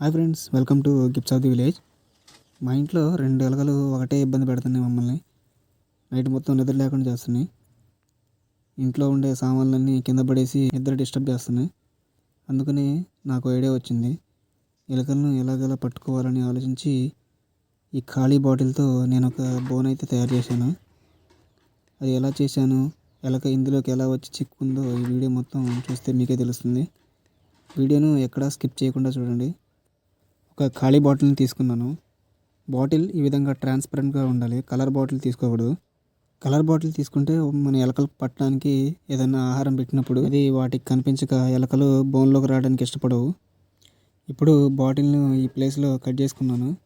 Hi friends welcome to gifts of the village. మా ఇంట్లో రెండు ఎలకలు ఒకటే ఇబ్బంది పెడుతున్నాయి మమ్మల్ని. నైట్ మొత్తం నిద్ర లేకుండా చేస్తున్నాయి. ఇంట్లో ఉండే సామాన్లన్నీ కింద పడేసి నిద్ర డిస్టర్బ్ చేస్తున్నాయి. అందుకని నాకు ఐడియా వచ్చింది ఎలుకలను ఎలాగెలా పట్టుకోవాలని ఆలోచించి ఈ ఖాళీ బాటిల్తో నేను ఒక బోన్ అయితే తయారు చేశాను. అది ఎలా చేశాను ఎలక ఇందులోకి ఎలా వచ్చి చిక్కుందో ఈ వీడియో మొత్తం చూస్తే మీకే తెలుస్తుంది. వీడియోను ఎక్కడా స్కిప్ చేయకుండా చూడండి. ఒక ఖాళీ బాటిల్ని తీసుకున్నాను. బాటిల్ ఈ విధంగా ట్రాన్స్పరెంట్గా ఉండాలి. కలర్ బాటిల్ తీసుకోకూడదు. కలర్ బాటిల్ తీసుకుంటే మన ఎలకలు పట్టడానికి ఏదైనా ఆహారం పెట్టినప్పుడు అది వాటికి కనిపించక ఎలకలు బోన్లోకి రావడానికి ఇష్టపడవు. ఇప్పుడు బాటిల్ను ఈ ప్లేస్లో కట్ చేసుకున్నాను.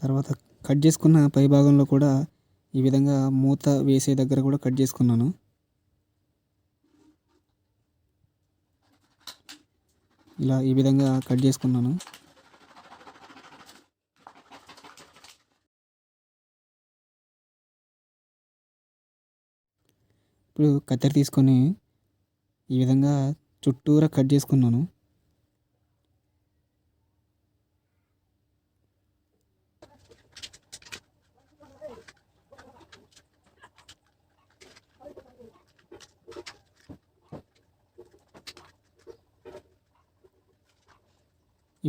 తర్వాత కట్ చేసుకున్న పై భాగంలో కూడా ఈ విధంగా మూత వేసే దగ్గర కూడా కట్ చేసుకున్నాను. ఇలా ఈ విధంగా కట్ చేసుకున్నాను. ఇప్పుడు కత్తెర తీసుకొని ఈ విధంగా చుట్టూరా కట్ చేసుకున్నాను.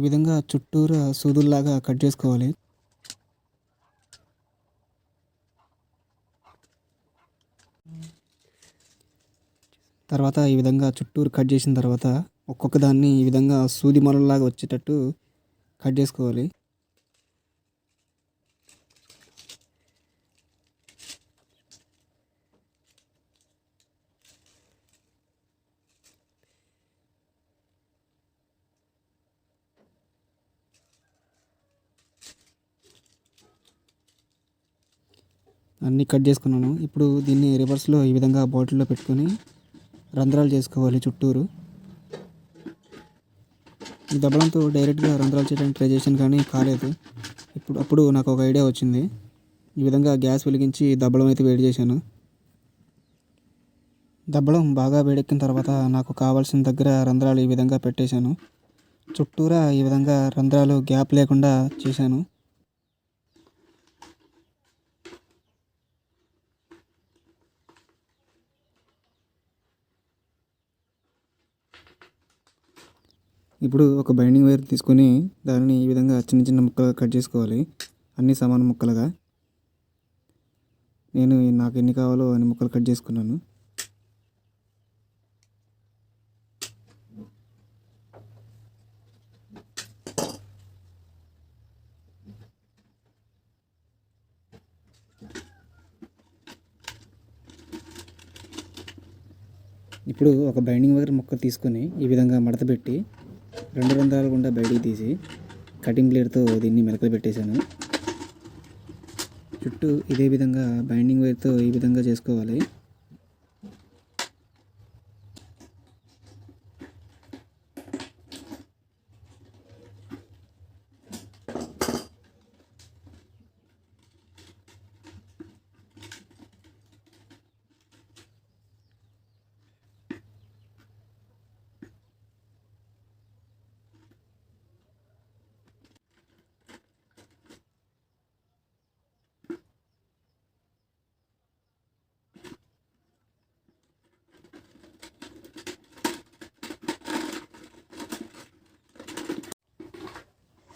ఈ విధంగా చుట్టూరా సూదుల్లాగా కట్ చేసుకోవాలి. తర్వాత ఈ విధంగా చుట్టూరు కట్ చేసిన తర్వాత ఒక్కొక్క దాన్ని ఈ విధంగా సూది మరల్లాగా వచ్చేటట్టు కట్ చేసుకోవాలి. అన్నీ కట్ చేసుకున్నాను. ఇప్పుడు దీన్ని రివర్స్లో ఈ విధంగా బాటిల్లో పెట్టుకొని రంధ్రాలు చేసుకోవాలి చుట్టూరు. ఈ దబ్బలంతో డైరెక్ట్గా రంధ్రాలు చేయడానికి ట్రై చేశాను కానీ కాలేదు. ఇప్పుడు అప్పుడు నాకు ఒక ఐడియా వచ్చింది. ఈ విధంగా గ్యాస్ వెలిగించి దబ్బలం అయితే వేడి చేశాను. దబ్బలం బాగా వేడెక్కిన తర్వాత నాకు కావాల్సిన దగ్గర రంధ్రాలు ఈ విధంగా పెట్టేశాను. చుట్టూరా ఈ విధంగా రంధ్రాలు గ్యాప్ లేకుండా చేశాను. ఇప్పుడు ఒక బైండింగ్ వైర్ తీసుకొని దానిని ఈ విధంగా చిన్న చిన్న ముక్కలుగా కట్ చేసుకోవాలి. అన్ని సమాన ముక్కలుగా. నేను నాకు ఎన్ని కావాలో అన్ని ముక్కలు కట్ చేసుకున్నాను. ఇప్పుడు ఒక బైండింగ్ వైర్ ముక్క తీసుకొని ఈ విధంగా మడత పెట్టి రెండు రంధ్రాలు గుండా బయటికి తీసి కటింగ్ బ్లేడ్తో దీన్ని మెలకలు పెట్టేశాను. చుట్టూ ఇదే విధంగా బైండింగ్ వైర్తో ఈ విధంగా చేసుకోవాలి.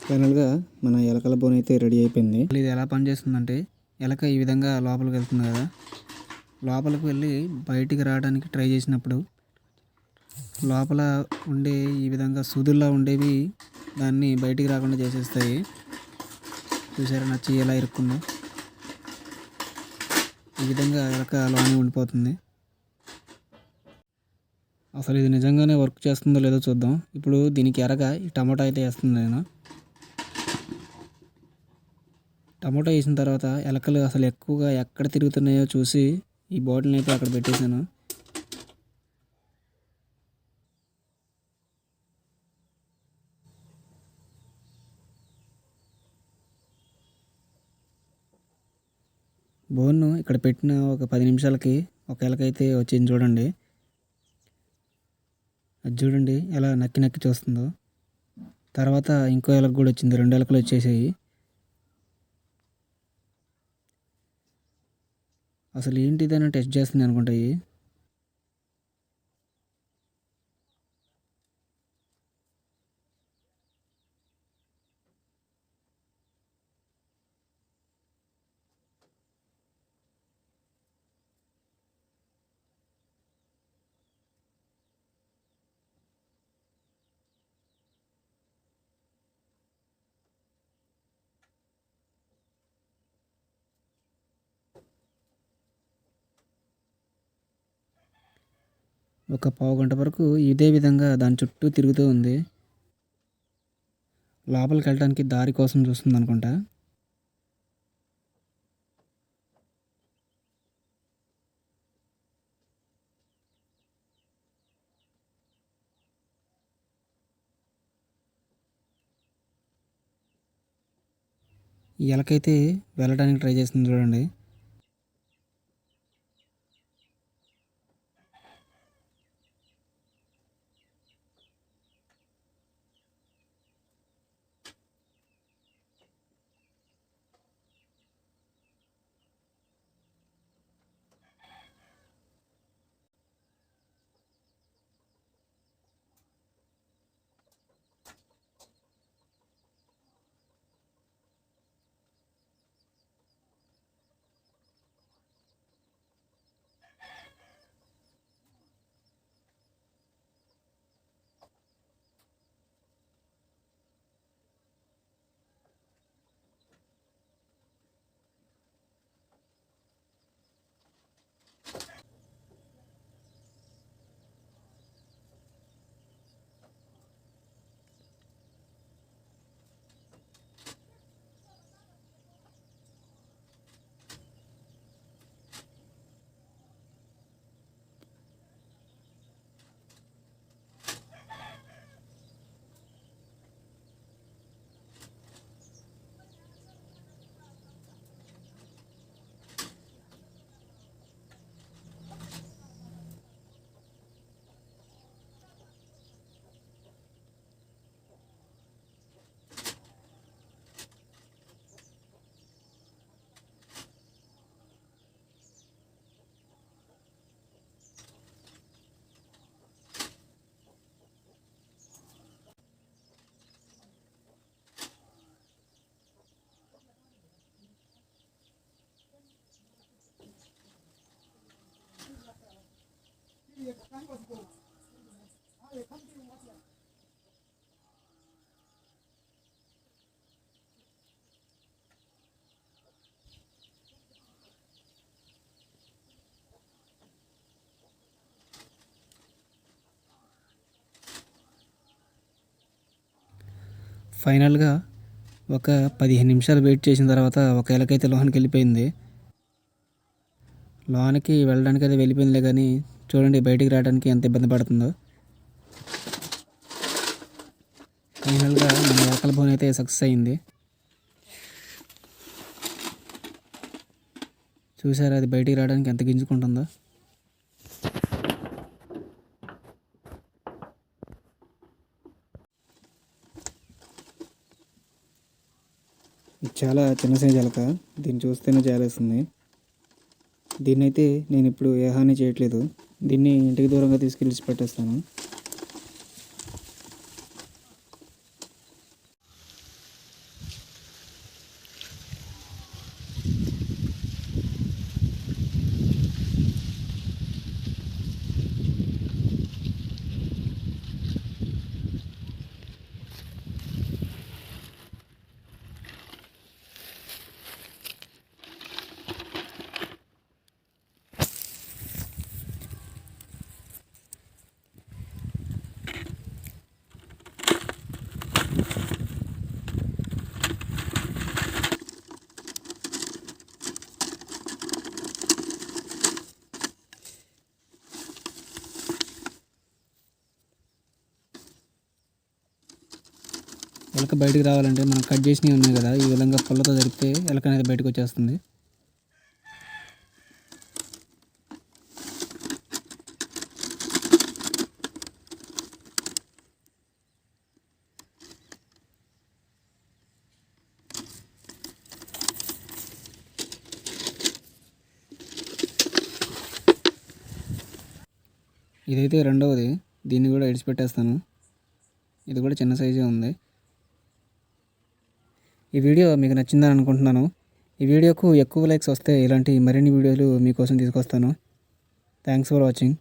ఫైనల్గా మన ఎలకల బోన్ అయితే రెడీ అయిపోయింది. ఇది ఎలా పనిచేస్తుందంటే ఎలక ఈ విధంగా లోపలికి వెళ్తుంది కదా. లోపలికి వెళ్ళి బయటికి రావడానికి ట్రై చేసినప్పుడు లోపల ఉండే ఈ విధంగా సూదుల్లా ఉండేవి దాన్ని బయటికి రాకుండా చేసేస్తాయి. చూసారా నచ్చి ఎలా ఇరుక్కుందో. ఈ విధంగా ఎలక అలానే ఉండిపోతుంది. అసలు ఇది నిజంగానే వర్క్ చేస్తుందో లేదో చూద్దాం. ఇప్పుడు దీనికి ఎరగా ఈ టమాటా అయితే వేస్తుంది నేను. టమాటో వేసిన తర్వాత ఎలకలు అసలు ఎక్కువగా ఎక్కడ తిరుగుతున్నాయో చూసి ఈ బాటిల్ని అయితే అక్కడ పెట్టేశాను. బోన్ను ఇక్కడ పెట్టిన ఒక పది నిమిషాలకి ఒక ఎలకైతే వచ్చింది చూడండి. అది చూడండి ఎలా నక్కి నక్కి చూస్తుందో. తర్వాత ఇంకో ఎలక కూడా వచ్చింది రెండు ఎలకలు వచ్చేసాయి. అసలు ఏంటిదని టెస్ట్ చేస్తుంది అనుకుంటాయి ఒక పావు గంట వరకు ఇదే విధంగా దాని చుట్టూ తిరుగుతూ ఉంది. లోపలికి వెళ్ళడానికి దారి కోసం చూస్తుంది అనుకుంటా. ఎలకైతే వెళ్ళడానికి ట్రై చేస్తుంది చూడండి. ఫైనల్గా ఒక పదిహేను నిమిషాలు వెయిట్ చేసిన తర్వాత ఒక ఎలకైతే లోనికి వెళ్ళిపోయింది. లోనికి వెళ్ళడానికి అయితే వెళ్ళిపోయిందిలే కానీ చూడండి బయటికి రావడానికి ఎంత ఇబ్బంది పడుతుందో. ఫైనల్గా మన ఎలకల బోన్ అయితే సక్సెస్ అయింది. చూసారా అది బయటికి రావడానికి ఎంత గింజుకుంటుందో? చాలా చిన్న సైజ్ ఎలక దీన్ని చూస్తేనే జాలేస్తుంది. దీన్నైతే నేను ఇప్పుడు ఏ హాని చేయట్లేదు. దీన్ని ఇంటికి దూరంగా తీసుకెళ్ళి పెట్టేస్తాను. ఎలక బయటకు రావాలంటే మనం కట్ చేసినవి ఉన్నాయి కదా ఈ విధంగా పుల్లతో జరిపితే ఎలక అనేది బయటకు వచ్చేస్తుంది. ఇదైతే రెండవది దీన్ని కూడా ఎడిచిపెట్టేస్తాను ఇది కూడా చిన్న సైజే ఉంది. ఈ వీడియో మీకు నచ్చిందని అనుకుంటున్నాను. ఈ వీడియోకు ఎక్కువ లైక్స్ వస్తే ఇలాంటి మరిన్ని వీడియోలు మీకోసం తీసుకొస్తాను. Thanks for watching